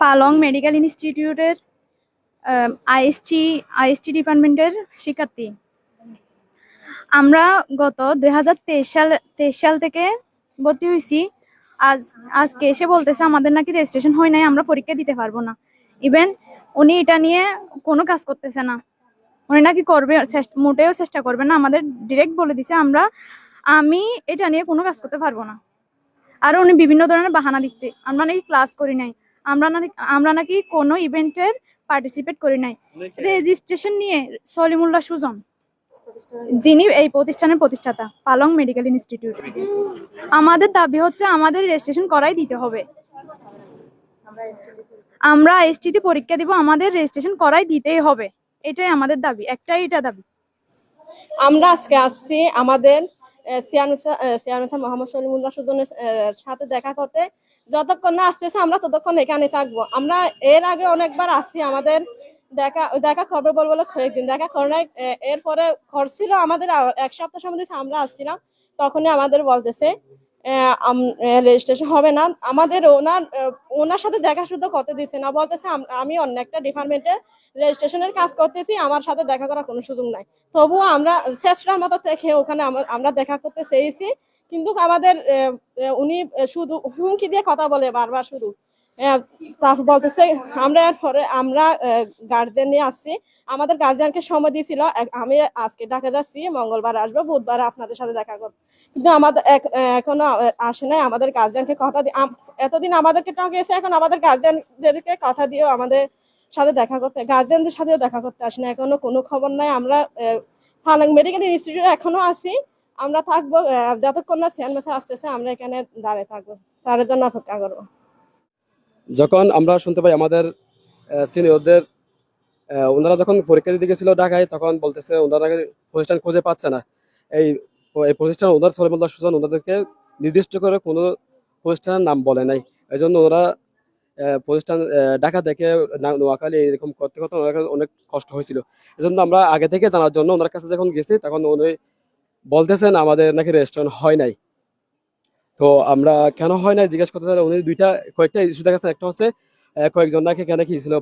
পালং মেডিকেল ইনস্টিটিউটের IST IST ডিপার্টমেন্টের শিক্ষার্থী। আমরা গত দুই হাজার তেইশ সাল তেইশ সাল থেকে ভর্তি হয়েছি আজ, আজকে এসে বলতেছে, আমাদের নাকি রেজিস্ট্রেশন হয় নাই, আমরা পরীক্ষা দিতে পারব না। ইভেন উনি এটা নিয়ে কোনো কাজ করতেছে না। উনি নাকি করবে মোটেও চেষ্টা করবে না, আমাদের ডিরেক্ট বলে দিছে, আমরা, আমি এটা নিয়ে কোনো কাজ করতে পারব না। আর উনি বিভিন্ন ধরনের বাহানা দিচ্ছে। আমরা নাকি ক্লাস করি নাই। আমরা নাকি আমরা নাকি কোনো ইভেন্টের পার্টিসিপেট করি নাই। রেজিস্ট্রেশন নিয়ে সলিমুল্লাহ সুজন যিনি এই প্রতিষ্ঠানের প্রতিষ্ঠাতা পালং মেডিকেল ইনস্টিটিউট। আমাদের দাবি হচ্ছে আমাদের রেজিস্ট্রেশন করাই দিতে হবে। আমরা এসটিতে পরীক্ষা দিব আমাদের রেজিস্ট্রেশন করাই দিতেই হবে। এটাই আমাদের দাবি একটাই এটা দাবি। আমরা আজকে আসছি আমাদের চেয়ারম্যান মোহাম্মদ সলিমুল্লাহ সুজনের সাথে দেখা করতে। যতক্ষণ না আসতেছে, আমরা ততক্ষণ এখানে থাকব। আমরা এর আগে অনেকবার আসি আমাদের দেখা দেখা খবর বল বলে কয়েকদিন দেখা করোনায় এরপরে করছিল আমাদের এক সপ্তাহ সময় আমরা আসছিলাম, তখনই আমাদের বলতেছে রেজিস্ট্রেশন হবে না। আমাদের ওনার ওনার সাথে দেখা শুধু করতে দিচ্ছে না, বলতেছে আম- অন্য একটা ডিপার্টমেন্টে রেজিস্ট্রেশনের কাজ করতেছি, আমার সাথে দেখা করার কোনো সুযোগ নাই। তবুও আমরা চেষ্টার মতো থেকে ওখানে আমরা দেখা করতে চেয়েছি। কিন্তু আমাদের উনি শুধু হুমকি দিয়ে কথা বলে বারবার শুধু। তারপর বলতেছে, আমরা এরপরে আমরা গার্জেন আসছি। আমাদের গার্জিয়ানকে সময় দিয়েছিল। আমি আজকে ঢাকা যাচ্ছি, মঙ্গলবার আসব, বুধবার আপনাদের সাথে দেখা করব। কিন্তু আমাদের এখনও আসে নাই আমাদের গার্জিয়ানকে কথা দিয়ে এতদিন আমাদেরকে ঠকিয়েছে এখন আমাদের গার্জিয়ানদেরকে কথা দিয়েও আমাদের সাথে দেখা করতে গার্জিয়ানদের সাথেও দেখা করতে আসে না এখনও কোনো খবর নাই। আমরা ফালাং মেডিকেল ইনস্টিটিউট এখনও আছি। আমরা থাকব যতক্ষণ না সেন মেসা আসতেছে, আমরা এখানে দাঁড়িয়ে থাকব। স্যারের জন্য অপেক্ষা করব। যখন আমরা শুনতে পাই আমাদের সিনিয়রদের ওনারা যখন পরীক্ষা দিতে গেছিল ঢাকায়, তখন বলতেছে ওনারা প্রতিষ্ঠান খুঁজে পাচ্ছে না। এই এই প্রতিষ্ঠান ওনার সলিমুল্লাহ সুজন ওনাদেরকে নির্দিষ্ট করে কোনো প্রতিষ্ঠানের নাম বলে নাই। এই জন্য ওনারা প্রতিষ্ঠান ঢাকা থেকে নোয়াখালী এরকম করতে করতে ওনার কাছে অনেক কষ্ট হয়েছিল। এই জন্য আমরা আগে থেকে জানার জন্য ওনার কাছে যখন গেছি, তখন উনি বলতেছেন আমাদের নাকি রেস্টুরেন্ট হয় নাই। তো আমরা কেন হয় না জিজ্ঞেস করতে চাই উনি দুইটা, কয়েকটা ইস্যু দেখাচ্ছেন। একটা হচ্ছে কয়েকজন নাকি কেন কি ছিল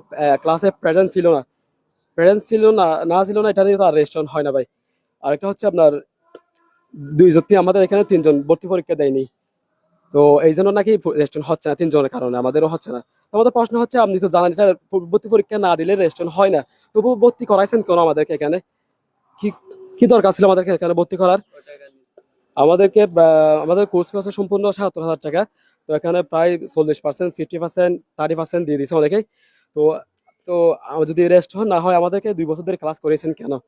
ক্লাসে প্রেজেন্ট ছিল না। প্রেজেন্ট ছিল না না ছিল না, এটা নিয়ে তো আর রেস্টুরেন্ট হয় না ভাই। আরেকটা হচ্ছে আপনার, দুই জ্যোতি আমাদের এখানে তিনজন ভর্তি পরীক্ষা দেয়নি। তো এই জন্য নাকি রেস্টুরেন্ট হচ্ছে না তিনজনের কারণে, আমাদেরও হচ্ছে না। আমাদের প্রশ্ন হচ্ছে, আপনি তো জানেন এটা ভর্তি পরীক্ষা না দিলে রেস্টুরেন্ট হয় না। তবু ভর্তি করাইছেন কেন আমাদেরকে এখানে? কি কি দরকার ছিল আমাদেরকে এখানে ভর্তি করার? আমাদেরকে আমাদের কোর্স ফিস সম্পূর্ণ সাতাত্তর হাজার টাকা। তো এখানে প্রায় চল্লিশ percent fifty percent thirty percent দিয়ে দিয়েছে অনেকেই। তো তো যদি রেস্ট হন, না হয় আমাদেরকে দুই বছর ধরে ক্লাস করেছেন কেন?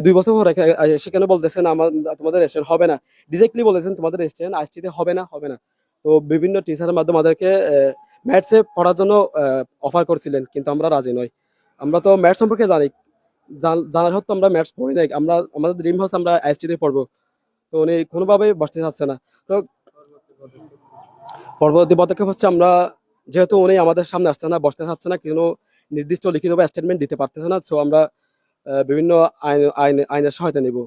দুই বছর পর এখা- কেন বলতেছেন, আমার, তোমাদের রেস্টুরেন্ট হবে না? ডিরেক্টলি বলেছেন, তোমাদের রেস্টুরেন্ট আইসটিতে হবে না হবে না। তো বিভিন্ন টিচারের মাধ্যমে আমাদেরকে ম্যাথসে পড়ার জন্য অফার করছিলেন, কিন্তু আমরা রাজি নই। আমরা তো ম্যাথ সম্পর্কে জানি। জান- জানার হতো আমরা ম্যাথস পড়ি নাই। আমরা, আমাদের ড্রিম হাউস আমরা আইসটিতে পড়ব। তো উনি কোনোভাবেই বসতে চাচ্ছে না। তো পরবর্তী পদক্ষেপ হচ্ছে আমরা, যেহেতু উনি আমাদের সামনে আসছে না, বসতে চাচ্ছে না, কোনো নির্দিষ্ট লিখিত বা স্টেটমেন্ট দিতে পারতেছে না সো আমরা বিভিন্ন আইন আইন, আইনের সহায়তা নিব।